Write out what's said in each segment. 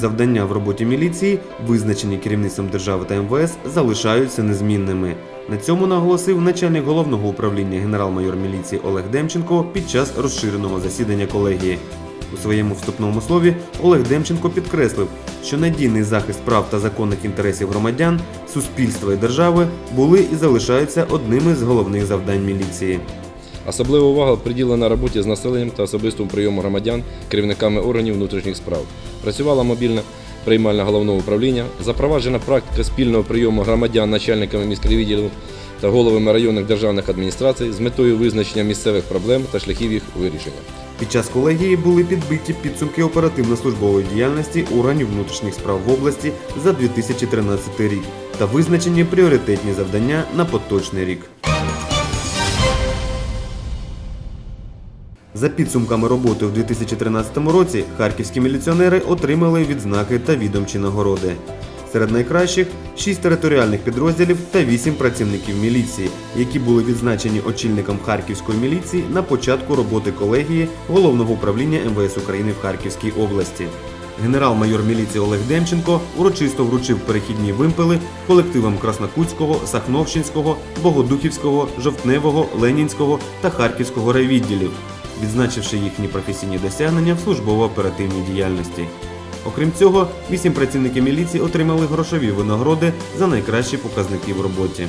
завдання в роботі міліції, визначені керівництвом держави та МВС, залишаються незмінними. На цьому наголосив начальник головного управління генерал-майор міліції Олег Демченко під час розширеного засідання колегії. У своєму вступному слові Олег Демченко підкреслив, що надійний захист прав та законних інтересів громадян, суспільства і держави були і залишаються одними з головних завдань міліції. Особлива увага приділена роботі з населенням та особистому прийому громадян керівниками органів внутрішніх справ. Працювала мобільна приймальна головного управління, запроваджена практика спільного прийому громадян начальниками міськвідділів та головами районних державних адміністрацій з метою визначення місцевих проблем та шляхів їх вирішення. Під час колегії були підбиті підсумки оперативно-службової діяльності органів внутрішніх справ в області за 2013 рік та визначені пріоритетні завдання на поточний рік. За підсумками роботи у 2013 році харківські міліціонери отримали відзнаки та відомчі нагороди. Серед найкращих 6 територіальних підрозділів та 8 працівників міліції, які були відзначені очільником Харківської міліції на початку роботи колегії Головного управління МВС України в Харківській області. Генерал-майор міліції Олег Демченко урочисто вручив перехідні вимпели колективам Краснокутського, Сахновщинського, Богодухівського, Жовтневого, Ленінського та Харківського райвідділів, відзначивши їхні професійні досягнення в службово-оперативній діяльності. Окрім цього, вісім працівників міліції отримали грошові винагороди за найкращі показники в роботі.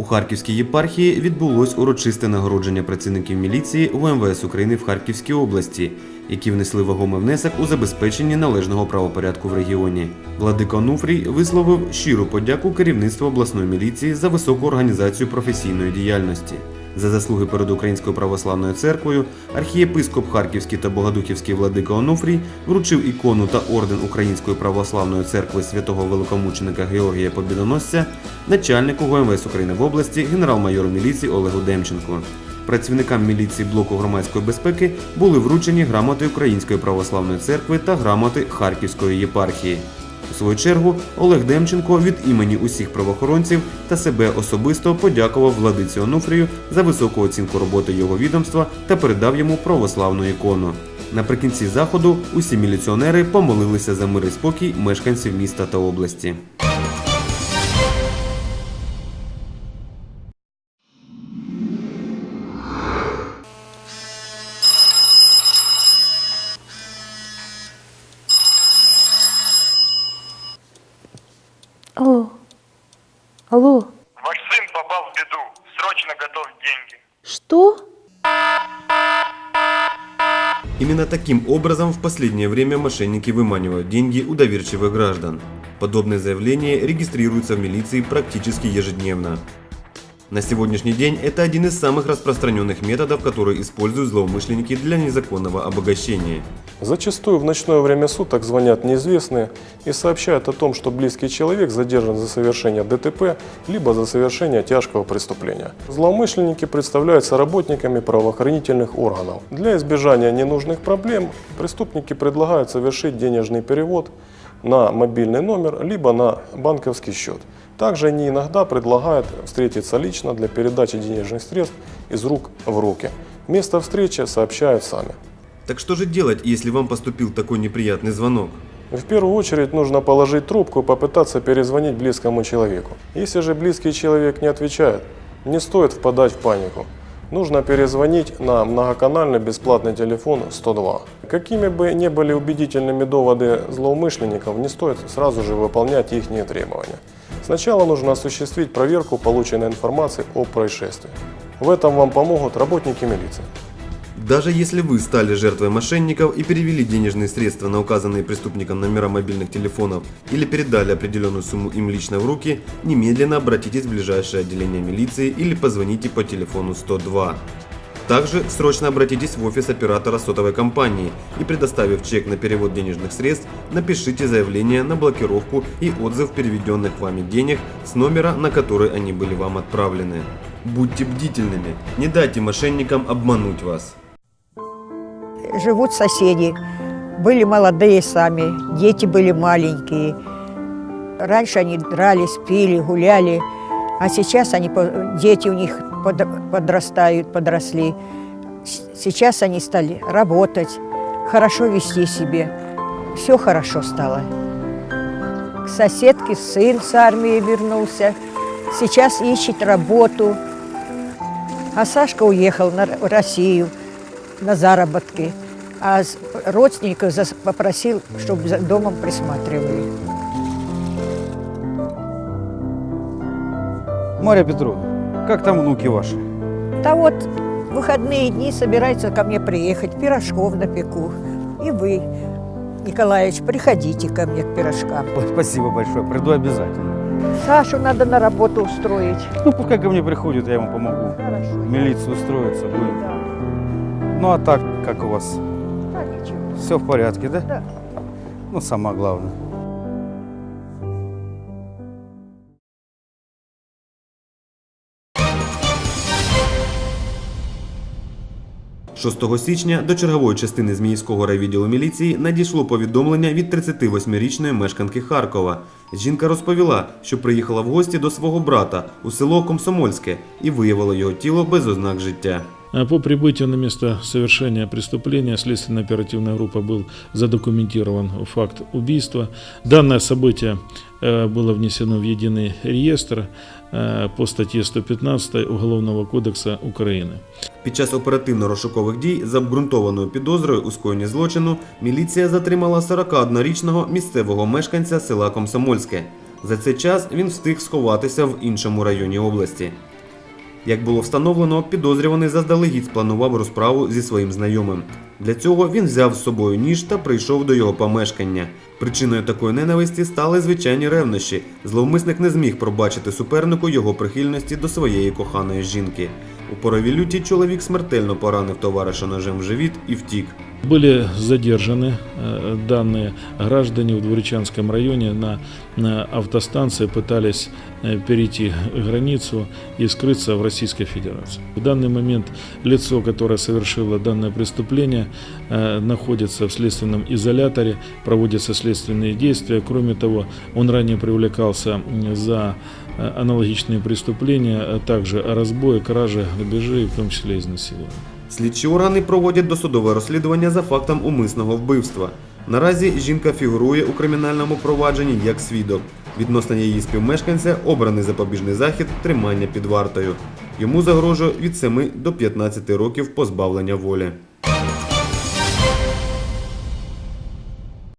У Харківській єпархії відбулось урочисте нагородження працівників міліції у МВС України в Харківській області, які внесли вагомий внесок у забезпеченні належного правопорядку в регіоні. Владика Онуфрій висловив щиру подяку керівництву обласної міліції за високу організацію професійної діяльності. За заслуги перед Українською православною церквою архієпископ Харківський та Богодухівський владика Онуфрій вручив ікону та орден Української православної церкви святого великомученика Георгія Побідоносця начальнику ГУМВС України в області генерал-майору міліції Олегу Демченко. Працівникам міліції блоку громадської безпеки були вручені грамоти Української православної церкви та грамоти Харківської єпархії. У свою чергу Олег Демченко від імені усіх правоохоронців та себе особисто подякував владиці Онуфрію за високу оцінку роботи його відомства та передав йому православну ікону. Наприкінці заходу усі міліціонери помолилися за мир і спокій мешканців міста та області. Алло. Алло. Ваш сын попал в беду. Срочно готов деньги. Что? Именно таким образом в последнее время мошенники выманивают деньги у доверчивых граждан. Подобные заявления регистрируются в милиции практически ежедневно. На сегодняшний день это один из самых распространенных методов, которые используют злоумышленники для незаконного обогащения. Зачастую в ночное время суток звонят неизвестные и сообщают о том, что близкий человек задержан за совершение ДТП либо за совершение тяжкого преступления. Злоумышленники представляются работниками правоохранительных органов. Для избежания ненужных проблем преступники предлагают совершить денежный перевод на мобильный номер либо на банковский счет. Также они иногда предлагают встретиться лично для передачи денежных средств из рук в руки. Место встречи сообщают сами. Так что же делать, если вам поступил такой неприятный звонок? В первую очередь нужно положить трубку и попытаться перезвонить близкому человеку. Если же близкий человек не отвечает, не стоит впадать в панику. Нужно перезвонить на многоканальный бесплатный телефон 102. Какими бы ни были убедительными доводы злоумышленников, не стоит сразу же выполнять их требования. Сначала нужно осуществить проверку полученной информации о происшествии. В этом вам помогут работники милиции. Даже если вы стали жертвой мошенников и перевели денежные средства на указанные преступником номера мобильных телефонов или передали определенную сумму им лично в руки, немедленно обратитесь в ближайшее отделение милиции или позвоните по телефону 102. Также срочно обратитесь в офис оператора сотовой компании и предоставив чек на перевод денежных средств, напишите заявление на блокировку и отзыв переведенных вами денег с номера, на который они были вам отправлены. Будьте бдительными, не дайте мошенникам обмануть вас. живут соседи. Были молодые сами, дети были маленькие. Раньше они дрались, пили, гуляли, а сейчас они, дети у них под- подрастают, подросли. Сейчас они стали работать, хорошо вести себя. Все хорошо стало. К соседке сын с армии вернулся. Сейчас ищет работу. А Сашка уехал на Россию на заработки. А родственников попросил, чтобы за домом присматривали. Марья Петровна, как там внуки ваши? Да вот выходные дни собирается ко мне приехать, пирожков напеку. И вы, Николаевич, приходите ко мне к пирожкам. Спасибо большое, приду обязательно. Сашу надо на работу устроить. Ну, пускай ко мне приходит, я ему помогу. Хорошо. В милицию устроиться будем. Да. Ну, а так, как у вас? Да, ничего. Все в порядке, да? Да. Ну, самое главное. 6 січня до чергової частини Зміївського райвідділу міліції надійшло повідомлення від 38-річної мешканки Харкова. Жінка розповіла, що приїхала в гості до свого брата у село Комсомольське і виявила його тіло без ознак життя. А По прибытию на место совершения преступления следственно-оперативная группа был задокументирован факт убийства. Данное событие э, было внесено в единый реестр э, по статье 115 Уголовного кодекса Украины. Під час оперативно-розшукових дій за обґрунтованою підозрою у скоєнні злочину міліція затримала 41-річного місцевого мешканця села Комсомольське. За цей час він встиг сховатися в іншому районі області. Як було встановлено, підозрюваний заздалегідь спланував розправу зі своїм знайомим. Для цього він взяв з собою ніж та прийшов до його помешкання. Причиною такої ненависті стали звичайні ревнощі. Зловмисник не зміг пробачити супернику його прихильності до своєї коханої жінки. У порові люті чоловік смертельно поранив товариша ножем в живіт і втік. Были задержаны э, данные граждане в Двуречанском районе на, на автостанции, пытались э, перейти границу и скрыться в Российской Федерации. В данный момент лицо, которое совершило данное преступление, э, находится в следственном изоляторе, проводятся следственные действия. Кроме того, он ранее привлекался за аналогичные преступления, а также разбои, кражи, грабежи, в том числе изнасилования. Слідчі органи проводять досудове розслідування за фактом умисного вбивства. Наразі жінка фігурує у кримінальному провадженні як свідок. Відносно її співмешканця обраний запобіжний захід тримання під вартою. Йому загрожує від 7 до 15 років позбавлення волі.